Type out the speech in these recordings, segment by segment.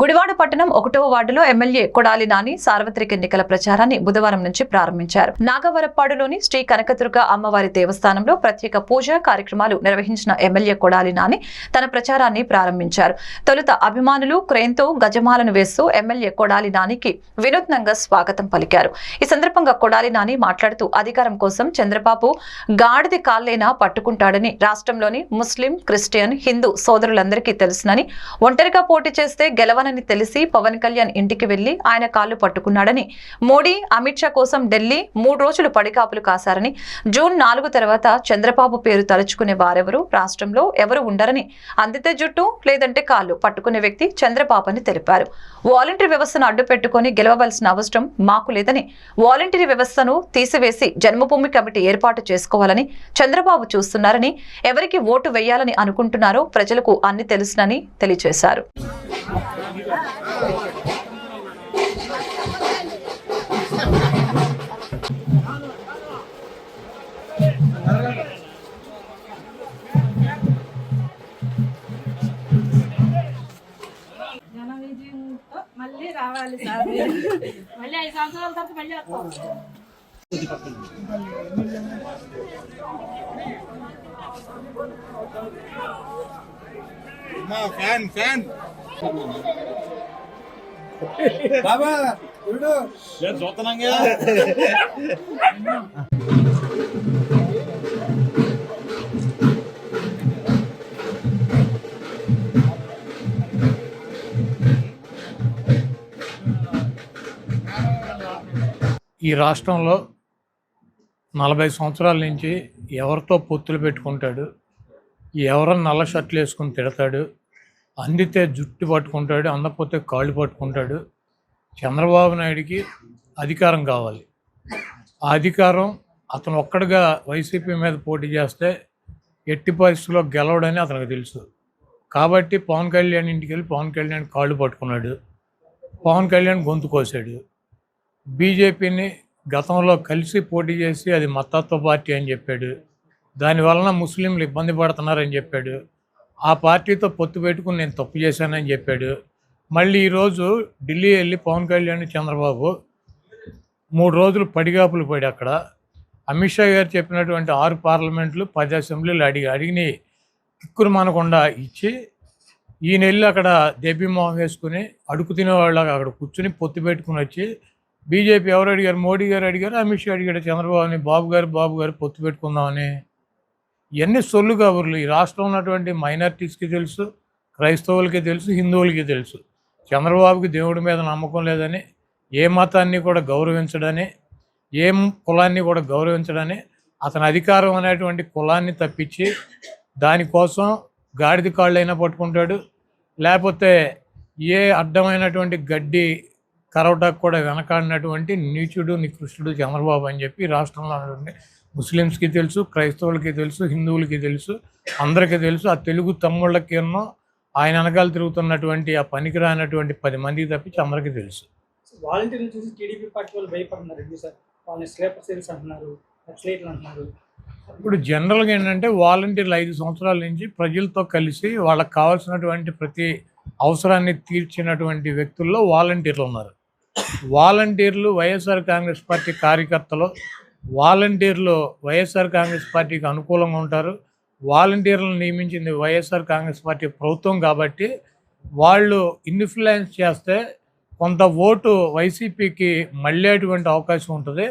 గుడివాడ పట్టణం ఒకటో వార్డులో ఎమ్మెల్యే కొడాలి నాని సార్వత్రిక ఎన్నికల ప్రచారాన్ని బుధవారం నుంచి ప్రారంభించారు. నాగవరప్పాడులోని శ్రీ కనకదుర్గ అమ్మవారి దేవస్థానంలో ప్రత్యేక పూజా కార్యక్రమాలు నిర్వహించిన ఎమ్మెల్యే కొడాలి నాని తన ప్రచారాన్ని ప్రారంభించారు. తొలుత అభిమానులు క్రేన్తో గజమాలను వేస్తూ ఎమ్మెల్యే కొడాలి నానికి వినూత్నంగా స్వాగతం పలికారు. ఈ సందర్భంగా కొడాలి నాని మాట్లాడుతూ అధికారం కోసం చంద్రబాబు గాడిది కాళ్ళైనా పట్టుకుంటాడని రాష్ట్రంలోని ముస్లిం క్రిస్టియన్ హిందూ సోదరులందరికీ తెలుసునని ఒంటరిగా పోటీ చేస్తే గెలవనని తెలిసి పవన్ కళ్యాణ్ ఇంటికి వెళ్ళి ఆయన కాళ్ళు పట్టుకున్నాడని మోడీ అమిత్ షా కోసం ఢిల్లీ మూడు రోజులు పడికాపులు కాశారని జూన్ నాలుగు తర్వాత చంద్రబాబు పేరు తలుచుకునే వారెవరు రాష్ట్రంలో ఎవరు ఉండరని అందితే జుట్టు లేదంటే కాళ్ళు పట్టుకునే వ్యక్తి చంద్రబాబు అని తెలిపారు. వాలంటీర్ వ్యవస్థను అడ్డు పెట్టుకుని గెలవవలసిన అవసరం మాకు లేదని వాలంటరీ వ్యవస్థను తీసివేసి జన్మభూమి కమిటీ ఏర్పాటు చేసుకోవాలని చంద్రబాబు చూస్తున్నారని ఎవరికి ఓటు వేయాలని అనుకుంటున్నారో ప్రజలకు అన్ని తెలుసునని తెలియజేశారు. మళ్ళీ రావాలి సార్. మళ్ళీ ఐదు సంవత్సరాల తర్వాత మళ్ళీ వస్తాం. Fan fan. బాబా చూడు. చూస్తున్నాంగా ఈ రాష్ట్రంలో నలభై సంవత్సరాల నుంచి ఎవరితో పొత్తులు పెట్టుకుంటాడు ఎవరో నల్ల షర్ట్లు వేసుకుని తిడతాడు అందితే జుట్టు పట్టుకుంటాడు అందకపోతే కాళ్ళు పట్టుకుంటాడు. చంద్రబాబు నాయుడికి అధికారం కావాలి. ఆ అధికారం అతను ఒక్కడిగా వైసీపీ మీద పోటీ చేస్తే ఎట్టి పరిస్థితుల్లో గెలవడని అతనికి తెలుసు. కాబట్టి పవన్ కళ్యాణ్ ఇంటికి వెళ్ళి పవన్ కళ్యాణ్ కాళ్ళు పట్టుకున్నాడు. పవన్ కళ్యాణ్ గొంతు కోసాడు. బీజేపీని గతంలో కలిసి పోటీ చేసి అది మతత్వ పార్టీ అని చెప్పాడు. దానివలన ముస్లింలు ఇబ్బంది పడుతున్నారని చెప్పాడు. ఆ పార్టీతో పొత్తు పెట్టుకుని నేను తప్పు చేశానని చెప్పాడు. మళ్ళీ ఈరోజు ఢిల్లీ వెళ్ళి పవన్ కళ్యాణ్ చంద్రబాబు మూడు రోజులు పడిగాపులు పడి అక్కడ. అమిత్ షా గారు చెప్పినటువంటి ఆరు పార్లమెంట్లు పది అసెంబ్లీలు అడిగి అడిగిని కిక్కురు మనకుండా ఇచ్చి ఈయన వెళ్ళి అక్కడ దెబ్బిమోహం వేసుకుని అడుగు తినేవాళ్ళగా అక్కడ కూర్చుని పొత్తు పెట్టుకుని వచ్చి బీజేపీ ఎవరు అడిగారు? మోడీ గారు అడిగారు? అమిత్ షా అడిగాడు? చంద్రబాబుని బాబు గారు బాబు గారు పొత్తు పెట్టుకుందామని. ఇవన్నీ సొల్లు కబుర్లు ఈ రాష్ట్రంలో ఉన్నటువంటి మైనారిటీస్కి తెలుసు క్రైస్తవులకి తెలుసు హిందువులకి తెలుసు. చంద్రబాబుకి దేవుడి మీద నమ్మకం లేదని ఏ మతాన్ని కూడా గౌరవించడని ఏ కులాన్ని కూడా గౌరవించడని అతని అధికారం అనేటువంటి కులాన్ని తప్పించి దానికోసం గాడిద కాళ్ళైనా పట్టుకుంటాడు. లేకపోతే ఏ అడ్డమైనటువంటి గడ్డి కరవటాకు కూడా వెనకాడినటువంటి నీచుడు నికృష్టుడు చంద్రబాబు అని చెప్పి రాష్ట్రంలో ఉన్నటువంటి ముస్లిమ్స్కి తెలుసు క్రైస్తవులకి తెలుసు హిందువులకి తెలుసు అందరికీ తెలుసు. ఆ తెలుగు తమ్ముళ్ళకి ఎన్నో ఆయన వెనకాల తిరుగుతున్నటువంటి ఆ పనికిరానటువంటి పది మందికి తప్పించి అందరికీ తెలుసు. వాలంటీర్లు చూసి టీడీపీ పార్టీ వాళ్ళు భయపడుతున్నారు సార్? వాళ్ళని స్లేపర్ సెల్స్ అంటున్నారు నక్సలైట్లు అంటున్నారు. ఇప్పుడు జనరల్గా ఏంటంటే వాలంటీర్లు ఐదు సంవత్సరాల నుంచి ప్రజలతో కలిసి వాళ్ళకి కావాల్సినటువంటి ప్రతి అవసరాన్ని తీర్చినటువంటి వ్యక్తుల్లో వాలంటీర్లు ఉన్నారు. వాలంటీర్లు వైఎస్ఆర్ కాంగ్రెస్ పార్టీ కార్యకర్తలు వాలంటీర్లు వైఎస్ఆర్ కాంగ్రెస్ పార్టీకి అనుకూలంగా ఉంటారు. వాలంటీర్లను నియమించింది వైఎస్ఆర్ కాంగ్రెస్ పార్టీ ప్రభుత్వం కాబట్టి వాళ్ళు ఇన్ఫ్లుయెన్స్ చేస్తే కొంత ఓటు వైసీపీకి మళ్ళేటువంటి అవకాశం ఉంటుంది.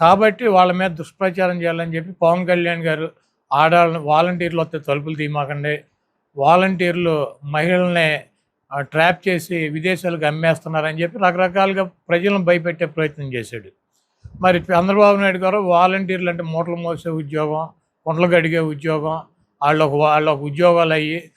కాబట్టి వాళ్ళ మీద దుష్ప్రచారం చేయాలని చెప్పి పవన్ కళ్యాణ్ గారు ఆడాలని వాలంటీర్లు వస్తే తలుపులు తీయమాకండి. వాలంటీర్లు మహిళల్ని ట్రాప్ చేసి విదేశాలకు అమ్మేస్తున్నారని చెప్పి రకరకాలుగా ప్రజలను భయపెట్టే ప్రయత్నం చేశాడు. మరి చంద్రబాబు నాయుడు గారు వాలంటీర్లు అంటే మూటలు మోసే ఉద్యోగం కుండలు కడిగే ఉద్యోగం వాళ్ళకు వాళ్ళకు ఉద్యోగాలు అయ్యి